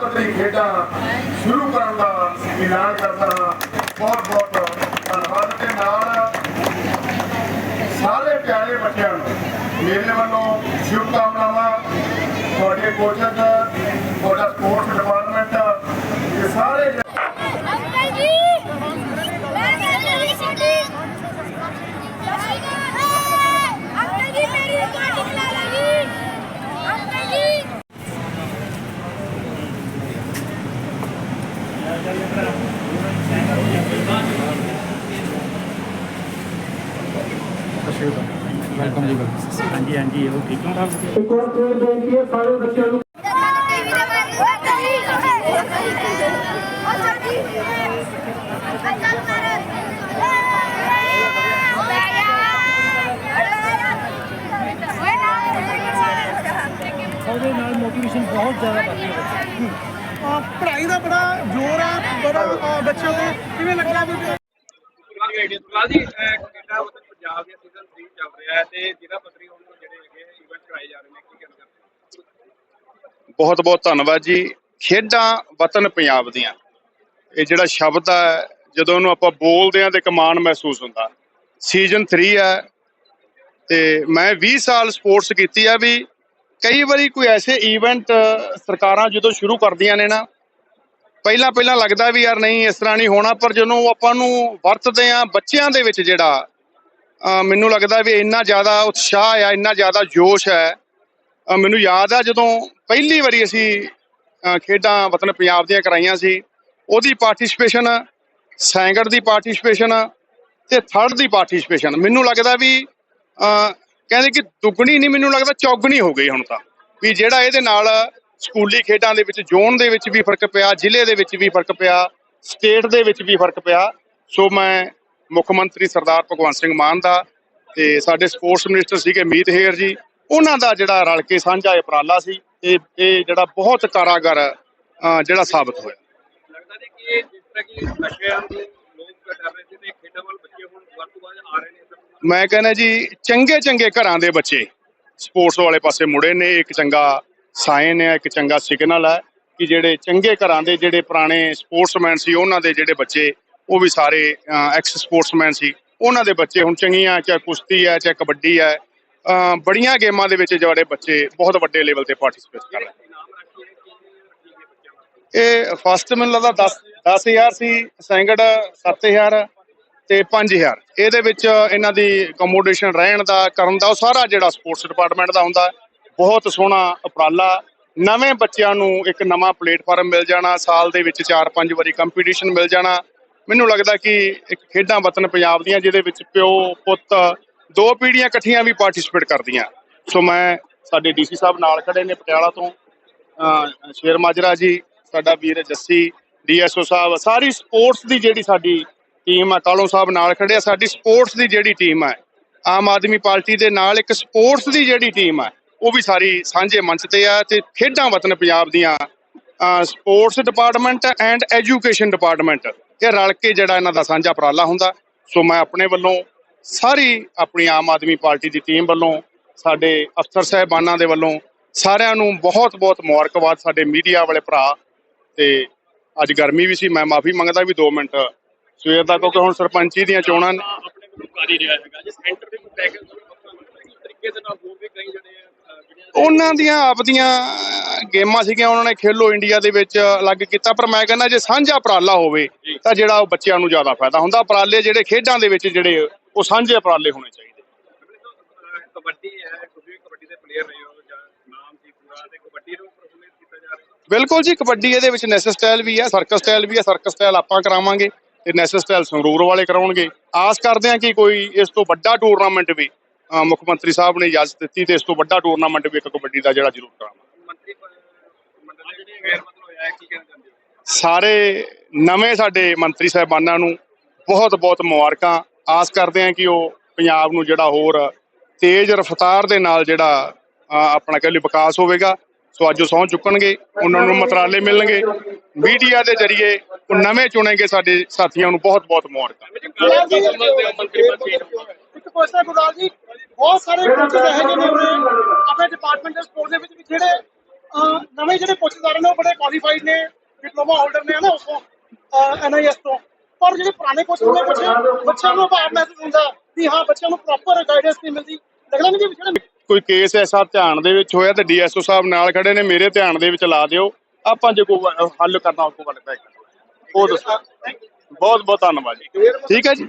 ਪੱਧਰੀ ਖੇਡਾਂ ਸ਼ੁਰੂ ਕਰਨ ਦਾ ਐਲਾਨ ਕਰਦਾ ਹਾਂ। ਬਹੁਤ ਬਹੁਤ ਧੰਨਵਾਦ। ਤੇ ਨਾਲ ਸਾਰੇ ਪਿਆਰੇ ਬੱਚਿਆਂ ਨੂੰ ਮੇਰੇ ਵੱਲੋਂ ਸ਼ੁਭਕਾਮਨਾਵਾਂ। ਤੁਹਾਡੇ ਕੋਚਰ ਤੁਹਾਡਾ ਸਪੋਰਟਸ ਡਿਪਾਰਟਮੈਂਟ ਇਹ ਸਾਰੇ ਅੰਕਲ ਜੀ ਮੈਂ ਕਹਿੰਦੀ ਛੋਟੀ ਅੰਕਲ ਜੀ ਮੇਰੀ ਰਿਕਾਰਡਿੰਗ ਲਾ ਲਈ ਅੰਕਲ ਜੀ ਵੈਲਕਮ ਜੀ ਹਾਂਜੀ ਹਾਂਜੀ ਉਹ ਠੀਕ ਹੋ ਠਾਕ ਇੱਕ ਵਾਰ ਫੇਰ ਬੇਨਤੀ ਹੈ ਸਾਰੇ ਬੱਚਿਆਂ ਨੂੰ ਉਹਦੇ ਨਾਲ ਮੋਟੀਵੇਸ਼ਨ ਬਹੁਤ ਜ਼ਿਆਦਾ ਹੈ ਪੜ੍ਹਾਈ ਦਾ ਬੜਾ ਜ਼ੋਰ ਹੈ ਬੜਾ ਬੱਚਿਆਂ ਤੇ ਕਿਵੇਂ ਲੱਗਦਾ ਵੀ ਸੁਖਲਾਲ ਜੀ ਅਹ ਕੈਨੇਡਾ ਵਤਨ ਪੰਜਾਬ ਦੇ ਸੀਜ਼ਨ 3 ਚੱਲ ਰਿਹਾ ਹੈ ਤੇ ਜ਼ਿਲ੍ਹਾ ਪੱਧਰੀ ਹੁਣ ਜਿਹੜੇ ਹੈਗੇ ਇਵੈਂਟ ਕਰਾਏ ਜਾ ਰਹੇ ਨੇ ਕੀ ਕਹਿਣਾ ਚਾਹੁੰਦੇ ਹੋ? ਬਹੁਤ ਬਹੁਤ ਧੰਨਵਾਦ ਜੀ। ਖੇਡਾਂ ਵਤਨ ਪੰਜਾਬ ਦੀਆਂ। ਇਹ ਜਿਹੜਾ ਸ਼ਬਦ ਹੈ ਜਦੋਂ ਉਹਨੂੰ ਆਪਾਂ ਬੋਲਦੇ ਆ ਤੇ ਕਮਾਨ ਮਹਿਸੂਸ ਹੁੰਦਾ। ਸੀਜ਼ਨ 3 ਹੈ ਤੇ ਮੈਂ 20 ਸਾਲ ਸਪੋਰਟਸ ਕੀਤੀ ਆ ਵੀ ਕਈ ਵਾਰੀ ਕੋਈ ਐਸੇ ਇਵੈਂਟ ਸਰਕਾਰਾਂ ਜਦੋਂ ਸ਼ੁਰੂ ਕਰਦੀਆਂ ਨੇ ਨਾ, ਪਹਿਲਾਂ ਪਹਿਲਾਂ ਲੱਗਦਾ ਵੀ ਯਾਰ ਨਹੀਂ, ਇਸ ਤਰ੍ਹਾਂ ਨਹੀਂ ਹੋਣਾ, ਪਰ ਜਦੋਂ ਆਪਾਂ ਨੂੰ ਵਰਤਦੇ ਆ ਬੱਚਿਆਂ ਦੇ ਵਿੱਚ ਜਿਹੜਾ ਮੈਨੂੰ ਲੱਗਦਾ ਵੀ ਇੰਨਾ ਜ਼ਿਆਦਾ ਉਤਸ਼ਾਹ ਆ ਇੰਨਾ ਜ਼ਿਆਦਾ ਜੋਸ਼ ਹੈ ਮੈਨੂੰ ਯਾਦ ਆ ਜਦੋਂ ਪਹਿਲੀ ਵਾਰੀ ਅਸੀਂ ਖੇਡਾਂ ਵਤਨ ਪੰਜਾਬ ਦੀਆਂ ਕਰਾਈਆਂ ਸੀ, ਉਹਦੀ ਪਾਰਟਿਸਿਪੇਸ਼ਨ ਸੈਂਗੜ ਦੀ ਪਾਰਟਿਸਿਪੇਸ਼ਨ ਤੇ ਥਰਡ ਦੀ ਪਾਰਟਿਸਿਪੇਸ਼ਨ ਮੈਨੂੰ ਲੱਗਦਾ ਵੀ ਕਹਿੰਦੇ ਕਿ ਦੁੱਗਣੀ ਨਹੀਂ, ਮੈਨੂੰ ਲੱਗਦਾ ਚੌਗਣੀ ਹੋ ਗਈ ਹੁਣ ਤਾਂ। ਵੀ ਜਿਹੜਾ ਇਹਦੇ ਨਾਲ ਸਕੂਲੀ ਖੇਡਾਂ ਦੇ ਵਿੱਚ, ਜ਼ੋਨ ਦੇ ਵਿੱਚ ਵੀ ਫ਼ਰਕ ਪਿਆ, ਜ਼ਿਲ੍ਹੇ ਦੇ ਵਿੱਚ ਵੀ ਫ਼ਰਕ ਪਿਆ, ਸਟੇਟ ਦੇ ਵਿੱਚ ਵੀ ਫ਼ਰਕ ਪਿਆ। ਸੋ ਮੈਂ ਮੁੱਖ ਮੰਤਰੀ ਸਰਦਾਰ ਭਗਵੰਤ ਸਿੰਘ ਮਾਨ ਦਾ ਤੇ ਸਾਡੇ ਸਪੋਰਟਸ ਮਿਨਿਸਟਰ ਸੀਗੇ ਮੀਤ ਹੇਰ ਜੀ, ਉਹਨਾਂ ਦਾ ਜਿਹੜਾ ਰਲ ਕੇ ਸਾਂਝਾ ਉਪਰਾਲਾ ਸੀ, ਇਹ ਇਹ ਜਿਹੜਾ ਬਹੁਤ ਕਾਰਾਗਰ ਜਿਹੜਾ ਸਾਬਤ ਹੋਇਆ। ਲੱਗਦਾ ਜੀ ਕਿ ਜਿਸ ਤਰ੍ਹਾਂ ਕਿ ਨਸ਼ਿਆਂ ਨੂੰ ਡਰ ਰਹੇ ਸੀ ਤੇ ਖੇਡਾਂ ਵੱਲ ਬੱਚੇ ਹੁਣ ਵੱਧ ਤੋਂ ਵੱਧ ਆ ਰਹੇ ਨੇ ਸਰ ਮੈਂ ਕਹਿੰਦਾ ਜੀ, ਚੰਗੇ ਚੰਗੇ ਘਰਾਂ ਦੇ ਬੱਚੇ, ਸਪੋਰਟਸ ਵਾਲੇ ਪਾਸੇ ਮੁੜੇ ਨੇ, ਇੱਕ ਚੰਗਾ ਸਾਇਨ ਹੈ, ਇੱਕ ਚੰਗਾ ਸਿਗਨਲ ਹੈ ਕਿ ਜਿਹੜੇ ਚੰਗੇ ਘਰਾਂ ਦੇ ਜਿਹੜੇ ਪੁਰਾਣੇ ਸਪੋਰਟਸਮੈਨ ਸੀ, ਉਹਨਾਂ ਦੇ ਜਿਹੜੇ ਬੱਚੇ, ਉਹ ਵੀ ਸਾਰੇ ਐਕਸ ਸਪੋਰਟਸਮੈਨ ਸੀ। ਉਹਨਾਂ ਦੇ ਬੱਚੇ ਹੁਣ ਚੰਗੀਆਂ, ਚਾਹੇ ਕੁਸ਼ਤੀ ਹੈ, ਚਾਹੇ ਕਬੱਡੀ ਹੈ ਬੜੀਆਂ ਗੇਮਾਂ ਦੇ ਵਿੱਚ ਜਿਹੜੇ ਬੱਚੇ ਬਹੁਤ ਵੱਡੇ ਲੈਵਲ ਤੇ ਪਾਰਟਿਸਿਪੇਟ ਕਰ ਰਹੇ ਇਨਾਮ ਰੱਖੀ ਹੈ ਕਿ ਰੱਖੀ ਹੈ ਬੱਚਿਆਂ ਵਾਸਤੇ ਇਹ ਫਸਟ ਮੈਨੂੰ ਲੱਗਦਾ 10 10000 ਸੀ ਸੈਂਗੜ 7000 ਤੇ 5000 ਇਹਦੇ ਵਿੱਚ ਇਹਨਾਂ ਦੀ ਅਕੋਮੋਡੇਸ਼ਨ ਰਹਿਣ ਦਾ, ਕਰਨ ਦਾ, ਉਹ ਸਾਰਾ ਜਿਹੜਾ ਸਪੋਰਟਸ ਡਿਪਾਰਟਮੈਂਟ ਦਾ ਹੁੰਦਾ, ਬਹੁਤ ਸੋਹਣਾ ਉਪਰਾਲਾ। ਨਵੇਂ ਬੱਚਿਆਂ ਨੂੰ ਇੱਕ ਨਵਾਂ ਪਲੇਟਫਾਰਮ ਮਿਲ ਜਾਣਾ, ਸਾਲ ਦੇ ਵਿੱਚ 4-5 ਵਾਰੀ ਕੰਪੀਟੀਸ਼ਨ ਮਿਲ ਜਾਣਾ। ਮੈਨੂੰ ਲੱਗਦਾ ਕਿ ਇੱਕ ਖੇਡਾਂ ਵਤਨ ਪੰਜਾਬ ਦੀਆਂ, ਜਿਹਦੇ ਵਿੱਚ ਪਿਓ, ਪੁੱਤ, ਦੋ ਪੀੜ੍ਹੀਆਂ ਇਕੱਠੀਆਂ ਵੀ ਪਾਰਟਿਸਿਪੇਟ ਕਰਦੀਆਂ। ਸੋ ਮੈਂ ਸਾਡੇ ਡੀਸੀ ਸਾਹਿਬ ਨਾਲ ਖੜੇ ਨੇ ਪਟਿਆਲਾ ਤੋਂ। ਸ਼ੇਰ ਮਾਜਰਾ ਜੀ ਸਾਡਾ ਵੀਰ ਜੱਸੀ, ਡੀਐਸਓ ਸਾਹਿਬ, ਸਾਰੀ ਸਪੋਰਟਸ ਦੀ ਜਿਹੜੀ ਸਾਡੀ ਟੀਮ ਆ, ਕਾਲੋਂ ਸਾਹਿਬ ਨਾਲ ਖੜੇ ਆ, ਸਾਡੀ ਸਪੋਰਟਸ ਦੀ ਜਿਹੜੀ ਟੀਮ ਹੈ ਆਮ ਆਦਮੀ ਪਾਰਟੀ ਦੇ ਨਾਲ ਇੱਕ ਸਪੋਰਟਸ ਦੀ ਜਿਹੜੀ ਟੀਮ ਹੈ ਉਹ ਵੀ ਸਾਰੀ ਸਾਂਝੇ ਮੰਚ ਤੇ ਆ ਤੇ ਖੇਡਾਂ ਵਤਨ ਪੰਜਾਬ ਦੀਆਂ sports department and education department ਇਹ ਰਲ ਕੇ ਜਿਹੜਾ ਇਹਨਾਂ ਦਾ ਸਾਂਝਾ ਉਪਰਾਲਾ ਹੁੰਦਾ। ਸੋ ਮੈਂ ਆਪਣੇ ਵੱਲੋਂ ਸਾਰੀ ਆਪਣੀ ਆਮ ਆਦਮੀ ਪਾਰਟੀ ਦੀ ਟੀਮ ਵੱਲੋਂ, ਸਾਡੇ ਅਫਸਰ ਸਾਹਿਬਾਨਾਂ ਦੇ ਵੱਲੋਂ ਸਾਰਿਆਂ ਨੂੰ ਬਹੁਤ ਬਹੁਤ ਮੁਬਾਰਕਬਾਦ, ਸਾਡੇ ਮੀਡੀਆ ਵਾਲੇ ਭਰਾ ਤੇ ਅੱਜ ਗਰਮੀ ਵੀ ਸੀ ਮੈਂ ਮਾਫੀ ਮੰਗਦਾ ਵੀ 2 ਮਿੰਟ। ਸਵੇਰ ਦਾ ਕਿਉਂਕਿ ਹੁਣ ਸਰਪੰਚੀ ਦੀਆਂ ਚੋਣਾਂ ਨੇ। ਆਪਣੇ ਵੱਲੋਂ ਕਰ ਹੀ ਰਿਹਾ ਹੈਗਾ ਜੇ ਸੈਂਟਰ ਦੇ ਕੋਈ ਪੈਕੇਜ ਤਰੀਕੇ ਦੇ ਨਾਲ ਹੋਰ ਵੀ ਕਈ ਜਿਹੜੇ ਅਹ, ਜਿਹੜੀਆਂ ਉਹਨਾਂ ਦੀਆਂ ਆਪਦੀਆਂ ਗੇਮਾਂ ਸੀਗੀਆਂ ਉਹਨਾਂ ਨੇ ਖੇਲੋ ਇੰਡੀਆ ਦੇ ਵਿੱਚ ਅਲੱਗ ਕੀਤਾ। ਪਰ ਮੈਂ ਕਹਿੰਦਾ ਜੇ ਸਾਂਝਾ ਉਪਰਾਲਾ ਹੋਵੇ ਤਾਂ ਜਿਹੜਾ ਉਹ ਬੱਚਿਆਂ ਨੂੰ ਜ਼ਿਆਦਾ ਫਾਇਦਾ ਹੁੰਦਾ। ਉਪਰਾਲੇ ਜਿਹੜੇ ਖੇਡਾਂ ਦੇ ਵਿੱਚ ਜਿਹੜੇ ਉਹ ਸਾਂਝੇ ਉਪਰਾਲੇ ਹੋਣੇ ਚਾਹੀਦੇ। ਕਬੱਡੀ ਹੈ ਤੁਸੀਂ ਕਬੱਡੀ ਦੇ ਪਲੇਅਰ ਰਹੇ ਹੋ ਜਾਂ ਨਾਮ ਸੀ ਪੂਰਾ ਤੇ ਕਬੱਡੀ ਨੂੰ ਪ੍ਰਮੋਟ ਕੀਤਾ ਜਾ ਰਿਹਾ ਹੈ ਬਿਲਕੁਲ ਜੀ ਕਬੱਡੀ ਇਹਦੇ ਵਿੱਚ ਨੈਸ਼ਨਲ ਸਟਾਈਲ ਵੀ ਹੈ ਸਰਕਸ ਸਟਾਈਲ ਵੀ ਹੈ ਸਰਕਸ ਸਟਾਈਲ ਆਪਾਂ ਕਰਾਵਾਂਗੇ ਤੇ ਨੈਸ਼ਨਲ ਸਟਾਈਲ ਸੰਗਰੂਰ ਵਾਲੇ ਕਰਾਉਣਗੇ। ਆਸ ਕਰਦੇ ਹਾਂ ਕਿ ਕੋਈ ਇਸ ਤੋਂ ਵੱਡਾ ਟੂਰਨਾਮੈਂਟ ਵੀ ਮੁੱਖ ਮੰਤਰੀ ਸਾਹਿਬ ਨੇ ਇਜਾਜ਼ਤ ਦਿੱਤੀ ਤੇ ਇਸ ਤੋਂ ਵੱਡਾ ਟੂਰਨਾਮੈਂਟ ਵੀ ਇੱਕ ਕਬੱਡੀ ਦਾ ਜਿਹੜਾ ਜ਼ਰੂਰ ਕਰਾਵਾਂਗੇ। ਮੰਤਰੀ ਮੰਡਲ ਦੇ ਫੇਰ ਮਤਲਬ ਹੋਇਆ ਕੀ ਕਹਿਣਾ ਚਾਹੁੰਦੇ ਸਾਰੇ ਨਵੇਂ ਸਾਡੇ ਮੰਤਰੀ ਸਾਹਿਬਾਨਾਂ ਨੂੰ ਬਹੁਤ ਬਹੁਤ ਮੁਬਾਰਕਾਂ। ਆਸ ਕਰਦੇ ਹਾਂ ਕਿ ਉਹ ਪੰਜਾਬ ਨੂੰ ਜਿਹੜਾ ਹੋਰ ਤੇਜ਼ ਰਫ਼ਤਾਰ ਦੇ ਨਾਲ ਜਿਹੜਾ ਆਪਣਾ ਕਹਿ ਲਈ ਵਿਕਾਸ ਹੋਵੇਗਾ। ਸੋ ਅੱਜ ਉਹ ਚੁੱਕਣਗੇ, ਉਹਨਾਂ ਨੂੰ ਮਤਰਾਲੇ ਮਿਲਣਗੇ। ਮੀਡੀਆ ਦੇ ਜ਼ਰੀਏ ਉਹ ਨਵੇਂ ਚੁਣੇਗੇ ਸਾਡੇ ਸਾਥੀਆਂ ਨੂੰ ਬਹੁਤ ਬਹੁਤ ਮੁਬਾਰਕਾਂ ਮੰਤਰੀ ਗੁਰਦਾਸ ਜੀ, ਬਹੁਤ ਸਾਰੇ ਕੋਚਸ ਇਹੋ ਜਿਹੇ ਨੇ ਉਰੇ ਆਪਣੇ ਡਿਪਾਰਟਮੈਂਟਲ ਸਪੋਰਟ ਦੇ ਵਿੱਚ ਵੀ ਜਿਹੜੇ ਨਵੇਂ ਜਿਹੜੇ ਕੋਚਿਸ ਨੇ, ਉਹ ਬੜੇ ਕੁਆਲੀਫਾਈਡ ਨੇ ਡਿਪਲੋਮਾ ਹੋਲਡਰ ਨੇ ਨਾ ਉਸੋਂ ਐਨਆਈਐਸ ਤੋਂ। ਪਰ ਜਿਹੜੇ ਪੁਰਾਣੇ ਕੋਚਿਸ ਨੇ ਬੱਚਿਆਂ ਨੂੰ ਅਭਾਵ ਮਹਿਸੂਸ ਹੁੰਦਾ ਵੀ ਹਾਂ, ਬੱਚਿਆਂ ਨੂੰ ਪ੍ਰੋਪਰ ਗਾਈਡੈਂਸ ਨਹੀਂ ਮਿਲਦੀ। ਲੱਗਦਾ ਨਹੀਂ ਜੀ ਜਿਹੜੇ ਕੋਈ ਕੇਸ ਐਸਾ ਧਿਆਨ ਦੇ ਵਿੱਚ ਹੋਇਆ ਤੇ ਡੀਐਸਓ ਸਾਹਿਬ ਨਾਲ ਖੜੇ ਨੇ ਮੇਰੇ ਧਿਆਨ ਦੇ ਵਿੱਚ ਲਾ ਦਿਓ। ਆਪਾਂ ਜੇ ਕੋਈ ਹੱਲ ਕਰਨਾ ਉਹ ਕੋਲ ਉਹ ਦੱਸੋ। ਬਹੁਤ ਬਹੁਤ ਧੰਨਵਾਦ ਜੀ। ਠੀਕ ਹੈ ਜੀ?